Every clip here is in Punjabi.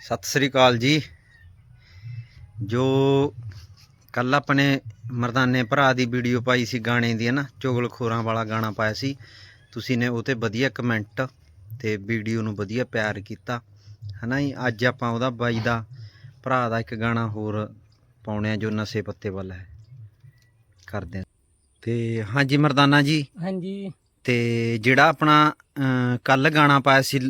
ਸਤਿ ਸ੍ਰੀ ਅਕਾਲ ਜੀ। ਜੋ ਕੱਲ ਆਪਣੇ ਮਰਦਾਨੇ ਭਰਾ ਦੀ ਵੀਡੀਓ ਪਾਈ ਸੀ ਗਾਣੇ ਦੀ ਹੈ ਨਾ? ਚੁਗਲਖੋਰਾਂ ਵਾਲਾ ਗਾਣਾ ਪਾਇਆ ਸੀ। ਤੁਸੀਂ ਨੇ ਉਹ ਤੇ ਵਧੀਆ ਕਮੈਂਟ ਤੇ ਵੀਡੀਓ ਨੂੰ ਵਧੀਆ ਪਿਆਰ ਕੀਤਾ ਹਨਾ ਜੀ? ਅੱਜ ਆਪਾਂ ਉਹਦਾ ਬਾਈ ਦਾ ਭਰਾ ਦਾ ਇੱਕ ਗਾਣਾ ਹੋਰ ਪਾਉਣੇ ਆ ਜੋ ਨਸ਼ੇ ਪੱਤੇ ਵੱਲ ਹੈ। ਕਰਦੇ ਤੇ ਹਾਂਜੀ ਮਰਦਾਨਾ ਜੀ। ਹਾਂਜੀ। ਤੇ ਜਿਹੜਾ ਆਪਣਾ ਕੱਲ ਗਾਣਾ ਪਾਇਆ ਸੀ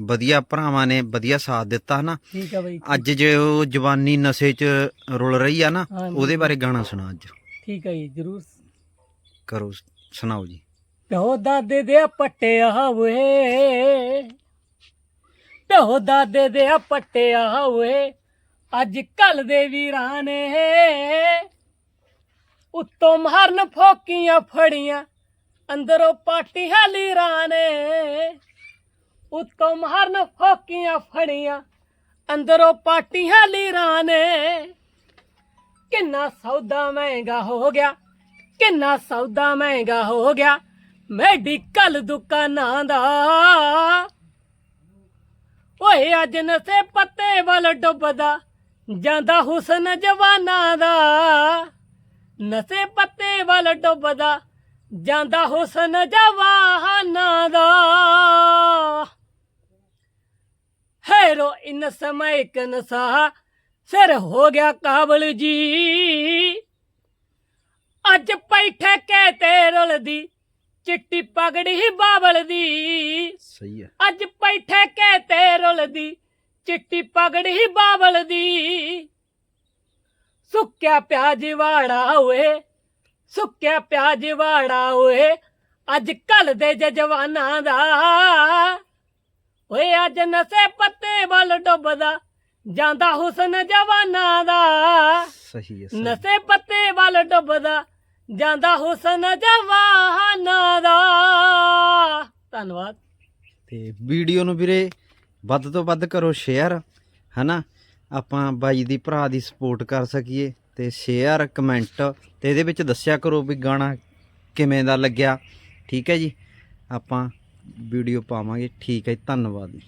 ਵਧੀਆ ਭਰਾਵਾਂ ਨੇ ਵਧੀਆ ਸਾਥ ਦਿੱਤਾ ਹਨਾ। ਠੀਕ ਆ ਬਾਈ। ਅੱਜ ਜੇ ਉਹ ਜਵਾਨੀ ਨਸ਼ੇ 'ਚ ਰੁਲ ਰਹੀ ਆ ਨਾ ਹਾਂਜੀ। ਉਹਦੇ ਬਾਰੇ ਗਾਣਾ ਸੁਣਾ ਅੱਜ। ਠੀਕ ਆ ਜੀ ਜਰੂਰ। ਕਰੋ ਸੁਣਾਓ ਜੀ। ਪਿਓ ਦਾਦੇ ਦੇ ਪੱਟਿਆ ਹੋਏ ਪਿਓ ਦਾਦੇ ਦੇ ਪੱਟਿਆ ਹੋਏ ਅੱਜ ਕੱਲ ਦੇ ਵੀਰਾਂ ਨੇ ਉੱਤੋਂ ਮਾਰਨ ਫੋਕੀਆਂ ਫੜੀਆਂ ਅੰਦਰੋਂ ਪਾਟੀ ਹਾਲੀਰਾਂ ਨੇ। ਉੱਤੋਂ ਮਾਰਨ ਫੋਕੀਆਂ ਫੜੀਆਂ, ਅੰਦਰੋਂ ਪਾਟੀਆਂ ਲੀਰਾਂ ਨੇ। ਕਿੰਨਾ ਸੌਦਾ ਮਹਿੰਗਾ ਹੋ ਗਿਆ, ਕਿੰਨਾ ਸੌਦਾ ਮਹਿੰਗਾ ਹੋ ਗਿਆ, ਮੈਡੀਕਲ ਦੁਕਾਨਾਂ ਦਾ। ਓਏ, ਅੱਜ ਨਸੇ ਪੱਤੇ ਵੱਲ ਡੁੱਬਦਾ, ਜਾਂਦਾ ਹੁਸਨ ਜਵਾਨਾਂ ਦਾ। ਨਸੇ ਪੱਤੇ ਵੱਲ ਡੁੱਬਦਾ, ਜਾਂਦਾ ਹੁਸਨ ਜਵਾਨਾਂ ਦਾ। ਹੈਰੋਇਨ ਸਮੈਕ ਨਸਾ ਸਿਰ ਹੋ ਗਿਆ ਕਾਬਲ ਜੀ। ਅੱਜ ਪੈਠੇ ਕੇ ਤੇ ਰੁਲਦੀ ਚਿੱਟੀ ਪਗੜੀ ਬਾਬਲ ਦੀ। ਸਹੀ ਹੈ। ਅੱਜ ਪੈਠੇ ਕੇ ਤੇ ਰੁਲਦੀ ਚਿੱਟੀ ਪਗੜੀ ਬਾਬਲ ਦੀ। ਸੁੱਕਿਆ ਪਿਆਜ ਵਾੜਾ ਓਏ ਸੁੱਕਿਆ ਪਿਆਜ ਵਾੜਾ ਓਏ ਅੱਜ ਕੱਲ ਦੇ ਜਵਾਨਾਂ ਦਾ ਓਏ ਅੱਜ ਨਸੇ ਪੱਤੇ ਵੱਲ ਡੁੱਬਦਾ ਜਾਂਦਾ ਹੁਸਨ ਜਵਾਨਾਂ ਦਾ। ਸਹੀ ਹੈ ਸਹੀ। ਨਸੇ ਪੱਤੇ ਵੱਲ ਡੁੱਬਦਾ ਜਾਂਦਾ ਹੁਸਨ ਜਵਾਨਾਂ ਦਾ। ਧੰਨਵਾਦ। ਤੇ ਵੀਡੀਓ ਨੂੰ ਵੀਰੇ ਵੱਧ ਤੋਂ ਵੱਧ ਕਰੋ ਸ਼ੇਅਰ ਹਨਾ? ਆਪਾਂ ਬਾਈ ਦੀ ਭਰਾ ਦੀ ਸਪੋਰਟ ਕਰ ਸਕੀਏ ਤੇ ਸ਼ੇਅਰ ਕਮੈਂਟ ਤੇ ਇਹਦੇ ਵਿੱਚ ਦੱਸਿਆ ਕਰੋ ਵੀ ਗਾਣਾ ਕਿਵੇਂ ਦਾ ਲੱਗਿਆ ਠੀਕ ਹੈ ਜੀ? ਆਪਾਂ ਵੀਡੀਓ ਪਾਵਾਂਗੇ। ਠੀਕ ਹੈ ਜੀ, ਧੰਨਵਾਦ ਜੀ।